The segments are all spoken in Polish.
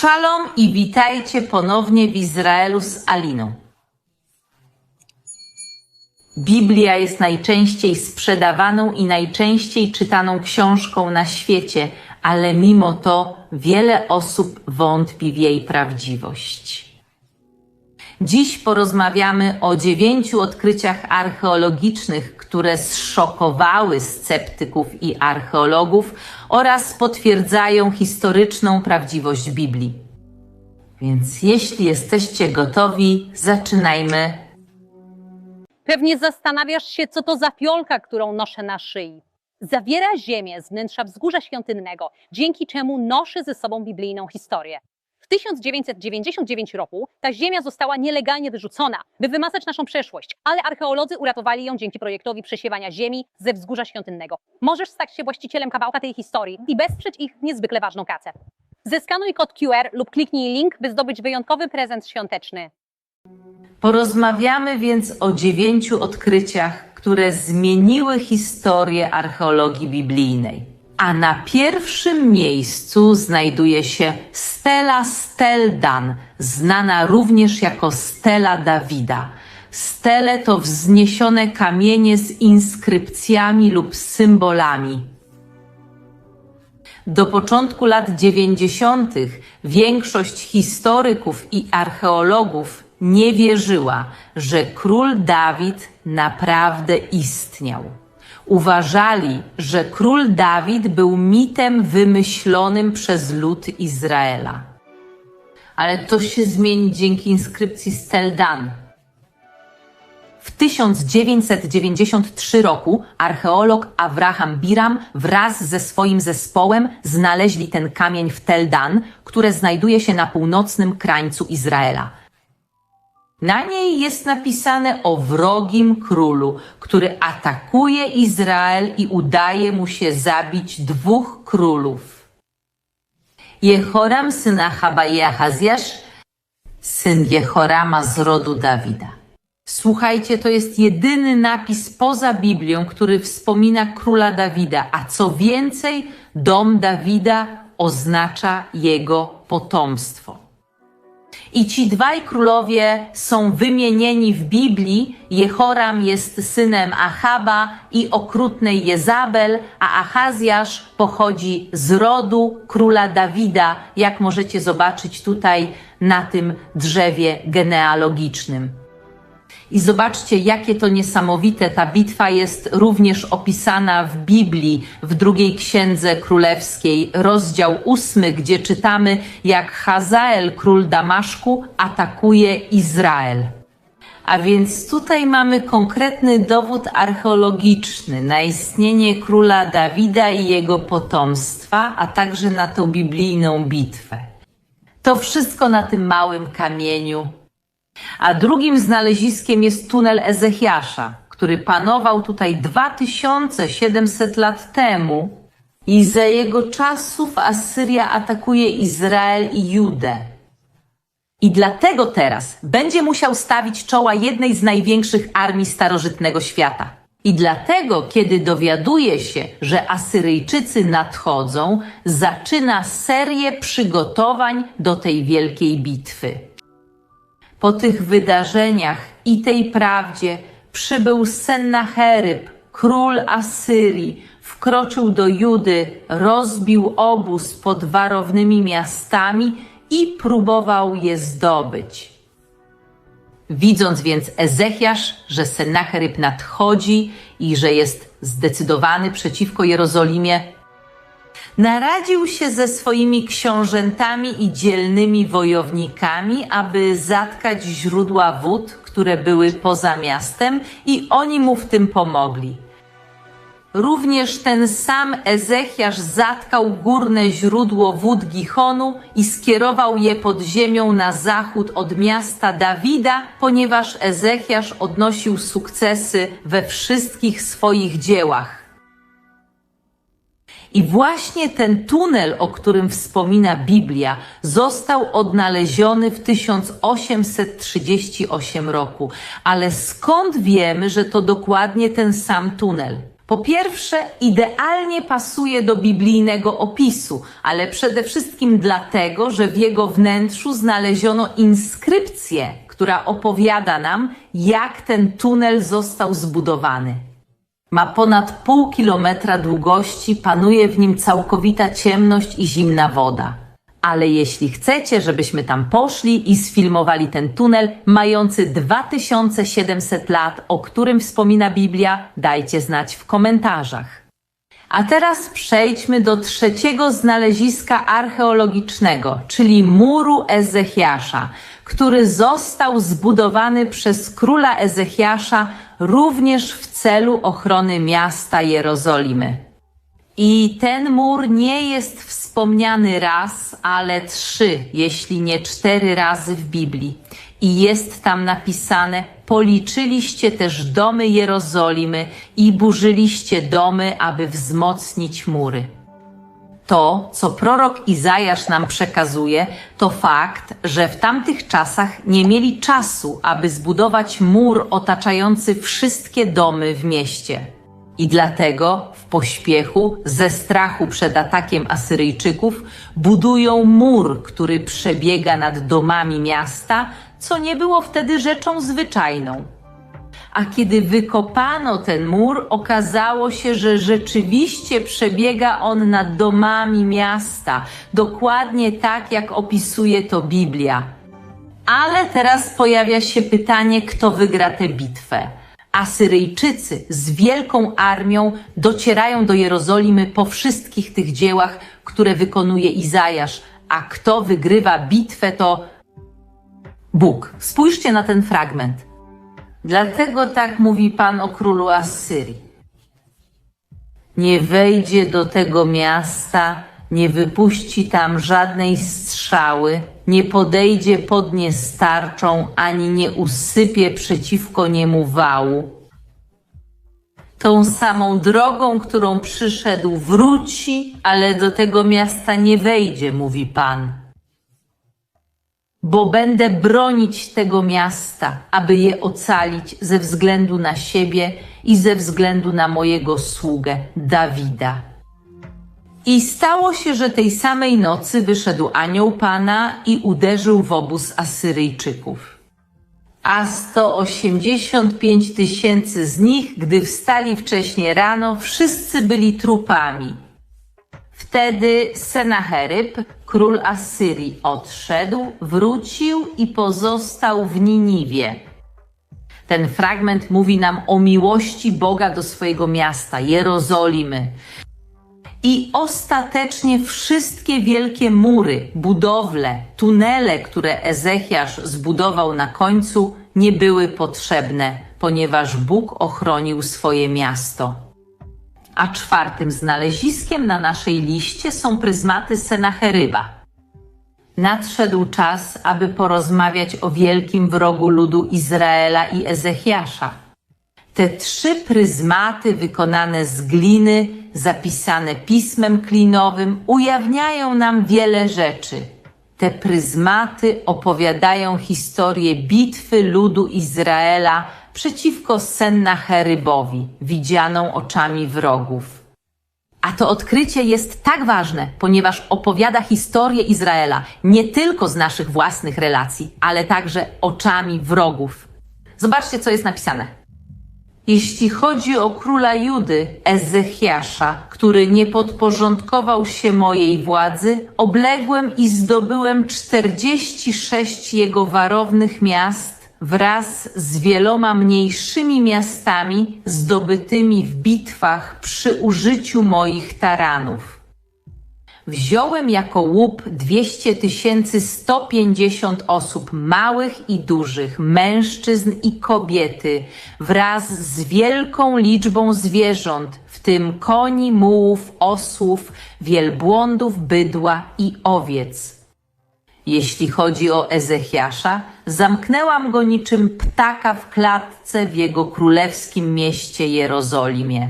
Szalom i witajcie ponownie w Izraelu z Aliną. Biblia jest najczęściej sprzedawaną i najczęściej czytaną książką na świecie, ale mimo to wiele osób wątpi w jej prawdziwość. Dziś porozmawiamy o dziewięciu odkryciach archeologicznych, które zszokowały sceptyków i archeologów oraz potwierdzają historyczną prawdziwość Biblii. Więc jeśli jesteście gotowi, zaczynajmy. Pewnie zastanawiasz się, co to za fiolka, którą noszę na szyi. Zawiera ziemię z wnętrza wzgórza świątynnego, dzięki czemu noszę ze sobą biblijną historię. W 1999 roku ta ziemia została nielegalnie wyrzucona, by wymazać naszą przeszłość, ale archeolodzy uratowali ją dzięki projektowi przesiewania ziemi ze wzgórza świątynnego. Możesz stać się właścicielem kawałka tej historii i wesprzeć ich niezwykle ważną pracę. Zeskanuj kod QR lub kliknij link, by zdobyć wyjątkowy prezent świąteczny. Porozmawiamy więc o dziewięciu odkryciach, które zmieniły historię archeologii biblijnej. A na pierwszym miejscu znajduje się Stela Steldan, znana również jako Stela Dawida. Stele to wzniesione kamienie z inskrypcjami lub symbolami. Do początku lat 90. większość historyków i archeologów nie wierzyła, że król Dawid naprawdę istniał. Uważali, że król Dawid był mitem wymyślonym przez lud Izraela. Ale to się zmieni dzięki inskrypcji Steldan. W 1993 roku archeolog Abraham Biram wraz ze swoim zespołem znaleźli ten kamień w Tel Dan, które znajduje się na północnym krańcu Izraela. Na niej jest napisane o wrogim królu, który atakuje Izrael i udaje mu się zabić dwóch królów. Jehoram syn Achaba i Ahazjasz, syn Jehorama z rodu Dawida. Słuchajcie, to jest jedyny napis poza Biblią, który wspomina króla Dawida, a co więcej, dom Dawida oznacza jego potomstwo. I ci dwaj królowie są wymienieni w Biblii. Jehoram jest synem Achaba i okrutnej Jezabel, a Achazjasz pochodzi z rodu króla Dawida, jak możecie zobaczyć tutaj na tym drzewie genealogicznym. I zobaczcie, jakie to niesamowite. Ta bitwa jest również opisana w Biblii, w drugiej księdze królewskiej, rozdział ósmy, gdzie czytamy, jak Hazael, król Damaszku, atakuje Izrael. A więc tutaj mamy konkretny dowód archeologiczny na istnienie króla Dawida i jego potomstwa, a także na tą biblijną bitwę. To wszystko na tym małym kamieniu a drugim znaleziskiem jest tunel Ezechiasza, który panował tutaj 2700 lat temu i za jego czasów Asyria atakuje Izrael i Judę. I dlatego teraz będzie musiał stawić czoła jednej z największych armii starożytnego świata. I dlatego, kiedy dowiaduje się, że Asyryjczycy nadchodzą, zaczyna serię przygotowań do tej wielkiej bitwy. Po tych wydarzeniach i tej prawdzie przybył Sennacheryb, król Asyrii, wkroczył do Judy, rozbił obóz pod warownymi miastami i próbował je zdobyć. Widząc więc Ezechiasz, że Sennacheryb nadchodzi i że jest zdecydowany przeciwko Jerozolimie, Naradził się ze swoimi książętami i dzielnymi wojownikami, aby zatkać źródła wód, które były poza miastem, i oni mu w tym pomogli. Również ten sam Ezechiasz zatkał górne źródło wód Gichonu i skierował je pod ziemią na zachód od miasta Dawida, ponieważ Ezechiasz odnosił sukcesy we wszystkich swoich dziełach. I właśnie ten tunel, o którym wspomina Biblia, został odnaleziony w 1838 roku. Ale skąd wiemy, że to dokładnie ten sam tunel? Po pierwsze, idealnie pasuje do biblijnego opisu, ale przede wszystkim dlatego, że w jego wnętrzu znaleziono inskrypcję, która opowiada nam, jak ten tunel został zbudowany. Ma ponad pół kilometra długości, panuje w nim całkowita ciemność i zimna woda. Ale jeśli chcecie, żebyśmy tam poszli i sfilmowali ten tunel mający 2700 lat, o którym wspomina Biblia, dajcie znać w komentarzach. A teraz przejdźmy do trzeciego znaleziska archeologicznego, czyli muru Ezechiasza, który został zbudowany przez króla Ezechiasza również w celu ochrony miasta Jerozolimy. I ten mur nie jest wspomniany raz, ale trzy, jeśli nie cztery razy w Biblii. I jest tam napisane: Policzyliście też domy Jerozolimy i burzyliście domy, aby wzmocnić mury. To, co prorok Izajasz nam przekazuje, to fakt, że w tamtych czasach nie mieli czasu, aby zbudować mur otaczający wszystkie domy w mieście. I dlatego w pośpiechu, ze strachu przed atakiem Asyryjczyków, budują mur, który przebiega nad domami miasta, co nie było wtedy rzeczą zwyczajną. A kiedy wykopano ten mur, okazało się, że rzeczywiście przebiega on nad domami miasta, dokładnie tak jak opisuje to Biblia. Ale teraz pojawia się pytanie, kto wygra tę bitwę. Asyryjczycy z wielką armią docierają do Jerozolimy po wszystkich tych dziełach, które wykonuje Izajasz, a kto wygrywa bitwę to Bóg. Spójrzcie na ten fragment. Dlatego tak mówi Pan o królu Asyrii. Nie wejdzie do tego miasta, nie wypuści tam żadnej strzały, nie podejdzie pod nie starczą, ani nie usypie przeciwko niemu wału. Tą samą drogą, którą przyszedł, wróci, ale do tego miasta nie wejdzie, mówi Pan bo będę bronić tego miasta, aby je ocalić ze względu na siebie i ze względu na mojego sługę Dawida. I stało się, że tej samej nocy wyszedł anioł Pana i uderzył w obóz Asyryjczyków. A 185 tysięcy z nich, gdy wstali wcześnie rano, wszyscy byli trupami. Wtedy Senacheryb, król Asyrii, odszedł, wrócił i pozostał w Niniwie. Ten fragment mówi nam o miłości Boga do swojego miasta, Jerozolimy. I ostatecznie wszystkie wielkie mury, budowle, tunele, które Ezechiasz zbudował na końcu, nie były potrzebne, ponieważ Bóg ochronił swoje miasto. A czwartym znaleziskiem na naszej liście są pryzmaty Senacheryba. Nadszedł czas, aby porozmawiać o wielkim wrogu ludu Izraela i Ezechiasza. Te trzy pryzmaty wykonane z gliny, zapisane pismem klinowym, ujawniają nam wiele rzeczy. Te pryzmaty opowiadają historię bitwy ludu Izraela przeciwko Sennacherybowi, widzianą oczami wrogów. A to odkrycie jest tak ważne, ponieważ opowiada historię Izraela nie tylko z naszych własnych relacji, ale także oczami wrogów. Zobaczcie, co jest napisane. Jeśli chodzi o króla Judy, Ezechiasza, który nie podporządkował się mojej władzy, obległem i zdobyłem 46 jego warownych miast wraz z wieloma mniejszymi miastami zdobytymi w bitwach przy użyciu moich taranów. Wziąłem jako łup 200 tysięcy 150 osób, małych i dużych, mężczyzn i kobiety, wraz z wielką liczbą zwierząt, w tym koni, mułów, osłów, wielbłądów, bydła i owiec. Jeśli chodzi o Ezechiasza, zamknęłam go niczym ptaka w klatce w jego królewskim mieście Jerozolimie.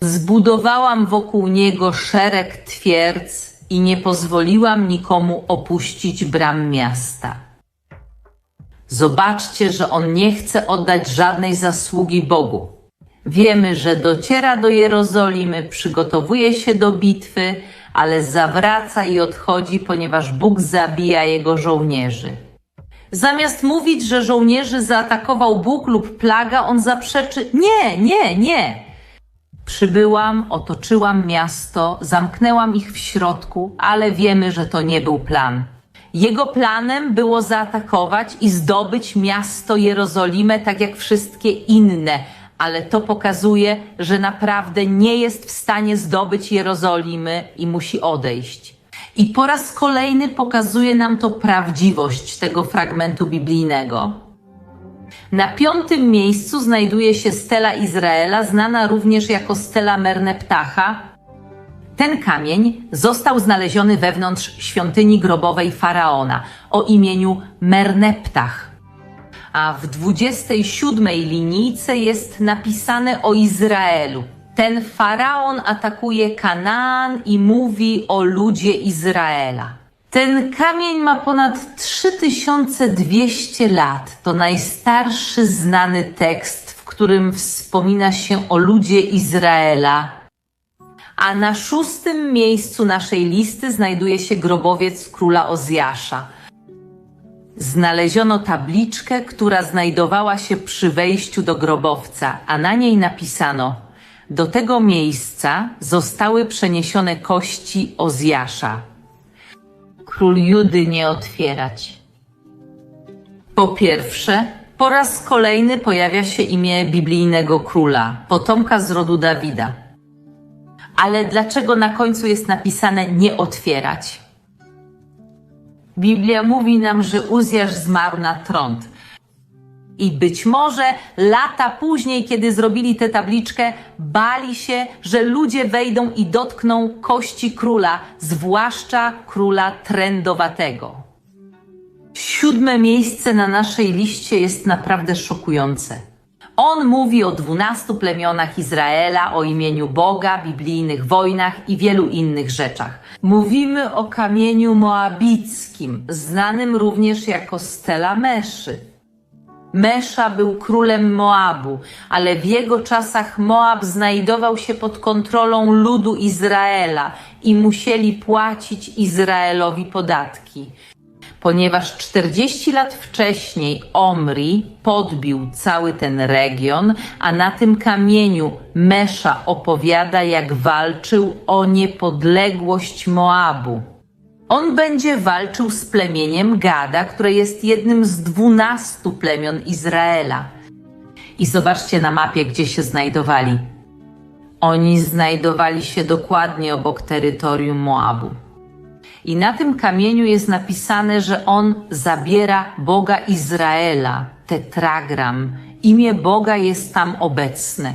Zbudowałam wokół niego szereg twierdz i nie pozwoliłam nikomu opuścić bram miasta. Zobaczcie, że on nie chce oddać żadnej zasługi Bogu. Wiemy, że dociera do Jerozolimy, przygotowuje się do bitwy, ale zawraca i odchodzi, ponieważ Bóg zabija jego żołnierzy. Zamiast mówić, że żołnierzy zaatakował Bóg lub plaga, on zaprzeczy: Nie, nie, nie. Przybyłam, otoczyłam miasto, zamknęłam ich w środku, ale wiemy, że to nie był plan. Jego planem było zaatakować i zdobyć miasto Jerozolimę, tak jak wszystkie inne, ale to pokazuje, że naprawdę nie jest w stanie zdobyć Jerozolimy i musi odejść. I po raz kolejny pokazuje nam to prawdziwość tego fragmentu biblijnego. Na piątym miejscu znajduje się stela Izraela, znana również jako stela Merneptacha. Ten kamień został znaleziony wewnątrz świątyni grobowej faraona o imieniu Merneptach. A w 27 linijce jest napisane o Izraelu. Ten faraon atakuje Kanaan i mówi o ludzie Izraela. Ten kamień ma ponad 3200 lat. To najstarszy znany tekst, w którym wspomina się o ludzie Izraela. A na szóstym miejscu naszej listy znajduje się grobowiec króla Ozjasza. Znaleziono tabliczkę, która znajdowała się przy wejściu do grobowca, a na niej napisano: Do tego miejsca zostały przeniesione kości Ozjasza. Król Judy nie otwierać. Po pierwsze, po raz kolejny pojawia się imię biblijnego króla, potomka z rodu Dawida. Ale dlaczego na końcu jest napisane nie otwierać? Biblia mówi nam, że Uzjasz zmarł na trąd. I być może lata później, kiedy zrobili tę tabliczkę, bali się, że ludzie wejdą i dotkną kości króla, zwłaszcza króla trędowatego. Siódme miejsce na naszej liście jest naprawdę szokujące. On mówi o dwunastu plemionach Izraela, o imieniu Boga, biblijnych wojnach i wielu innych rzeczach. Mówimy o kamieniu moabickim, znanym również jako Stela Meszy. Mesza był królem Moabu, ale w jego czasach Moab znajdował się pod kontrolą ludu Izraela i musieli płacić Izraelowi podatki. Ponieważ 40 lat wcześniej Omri podbił cały ten region, a na tym kamieniu Mesza opowiada, jak walczył o niepodległość Moabu. On będzie walczył z plemieniem Gada, które jest jednym z dwunastu plemion Izraela. I zobaczcie na mapie, gdzie się znajdowali. Oni znajdowali się dokładnie obok terytorium Moabu. I na tym kamieniu jest napisane, że on zabiera Boga Izraela, tetragram. Imię Boga jest tam obecne.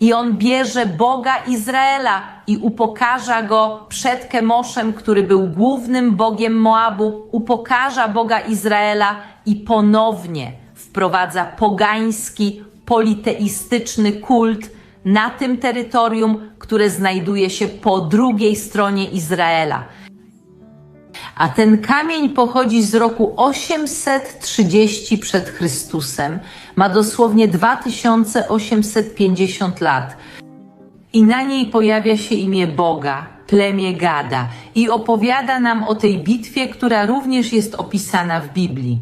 I on bierze Boga Izraela i upokarza go przed Kemoszem, który był głównym Bogiem Moabu, upokarza Boga Izraela i ponownie wprowadza pogański, politeistyczny kult na tym terytorium, które znajduje się po drugiej stronie Izraela. A ten kamień pochodzi z roku 830 przed Chrystusem. Ma dosłownie 2850 lat. I na niej pojawia się imię Boga, plemię Gada, i opowiada nam o tej bitwie, która również jest opisana w Biblii.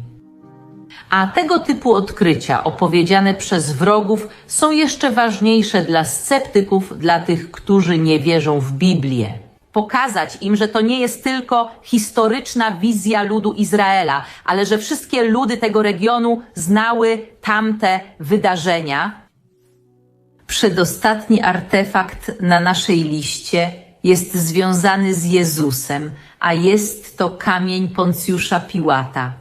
A tego typu odkrycia opowiedziane przez wrogów są jeszcze ważniejsze dla sceptyków, dla tych, którzy nie wierzą w Biblię pokazać im, że to nie jest tylko historyczna wizja ludu Izraela, ale że wszystkie ludy tego regionu znały tamte wydarzenia. Przedostatni artefakt na naszej liście jest związany z Jezusem, a jest to kamień Poncjusza Piłata.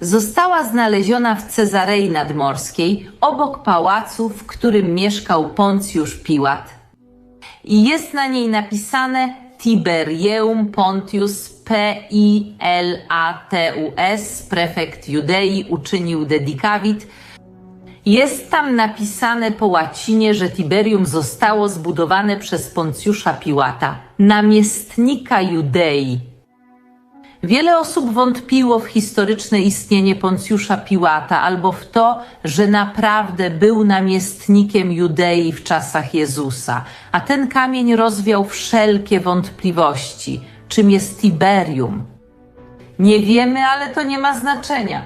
Została znaleziona w Cezarei Nadmorskiej, obok pałacu, w którym mieszkał Poncjusz Piłat i jest na niej napisane Tiberieum Pontius P-I-L-A-T-U-S, prefekt Judei, uczynił dedikawit. Jest tam napisane po łacinie, że Tiberium zostało zbudowane przez Poncjusza Piłata, namiestnika Judei. Wiele osób wątpiło w historyczne istnienie Poncjusza Piłata albo w to, że naprawdę był namiestnikiem Judei w czasach Jezusa, a ten kamień rozwiał wszelkie wątpliwości, czym jest Tiberium. Nie wiemy, ale to nie ma znaczenia.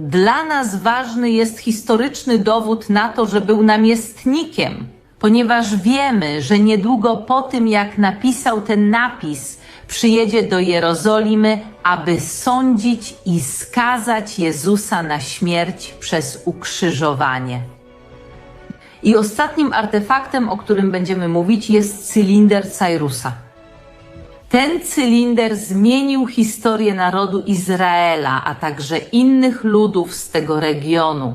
Dla nas ważny jest historyczny dowód na to, że był namiestnikiem, ponieważ wiemy, że niedługo po tym, jak napisał ten napis, przyjedzie do Jerozolimy, aby sądzić i skazać Jezusa na śmierć przez ukrzyżowanie. I ostatnim artefaktem, o którym będziemy mówić, jest cylinder Cyrusa. Ten cylinder zmienił historię narodu Izraela, a także innych ludów z tego regionu.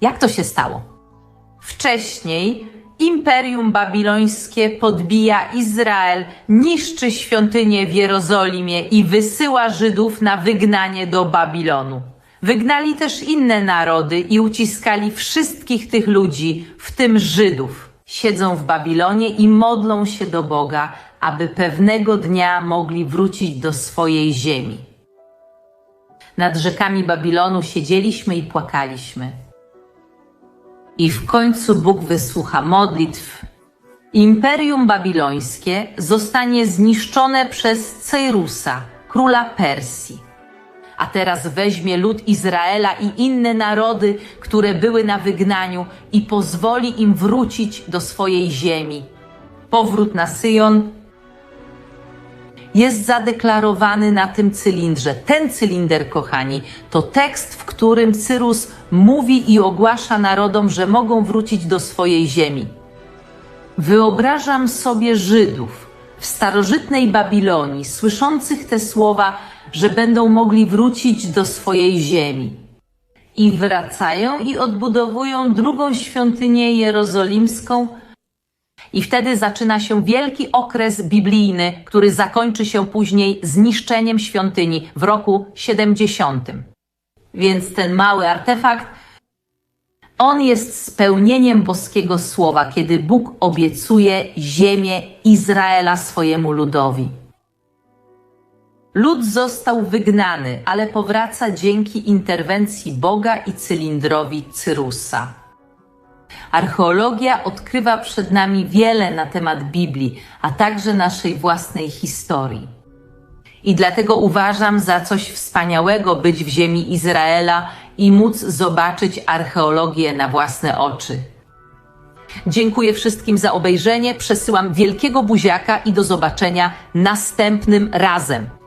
Jak to się stało? Wcześniej Imperium Babilońskie podbija Izrael, niszczy świątynię w Jerozolimie i wysyła Żydów na wygnanie do Babilonu. Wygnali też inne narody i uciskali wszystkich tych ludzi, w tym Żydów. Siedzą w Babilonie i modlą się do Boga, aby pewnego dnia mogli wrócić do swojej ziemi. Nad rzekami Babilonu siedzieliśmy i płakaliśmy. I w końcu Bóg wysłucha modlitw. Imperium babilońskie zostanie zniszczone przez Cyrusa, króla Persji. A teraz weźmie lud Izraela i inne narody, które były na wygnaniu, i pozwoli im wrócić do swojej ziemi. Powrót na Syjon jest zadeklarowany na tym cylindrze. Ten cylinder, kochani, to tekst, w którym Cyrus mówi i ogłasza narodom, że mogą wrócić do swojej ziemi. Wyobrażam sobie Żydów w starożytnej Babilonii, słyszących te słowa, że będą mogli wrócić do swojej ziemi. I wracają i odbudowują drugą świątynię jerozolimską, i wtedy zaczyna się wielki okres biblijny, który zakończy się później zniszczeniem świątyni w roku 70. Więc ten mały artefakt, on jest spełnieniem boskiego słowa, kiedy Bóg obiecuje ziemię Izraela swojemu ludowi. Lud został wygnany, ale powraca dzięki interwencji Boga i cylindrowi Cyrusa. Archeologia odkrywa przed nami wiele na temat Biblii, a także naszej własnej historii. I dlatego uważam za coś wspaniałego być w ziemi Izraela i móc zobaczyć archeologię na własne oczy. Dziękuję wszystkim za obejrzenie, przesyłam wielkiego buziaka i do zobaczenia następnym razem.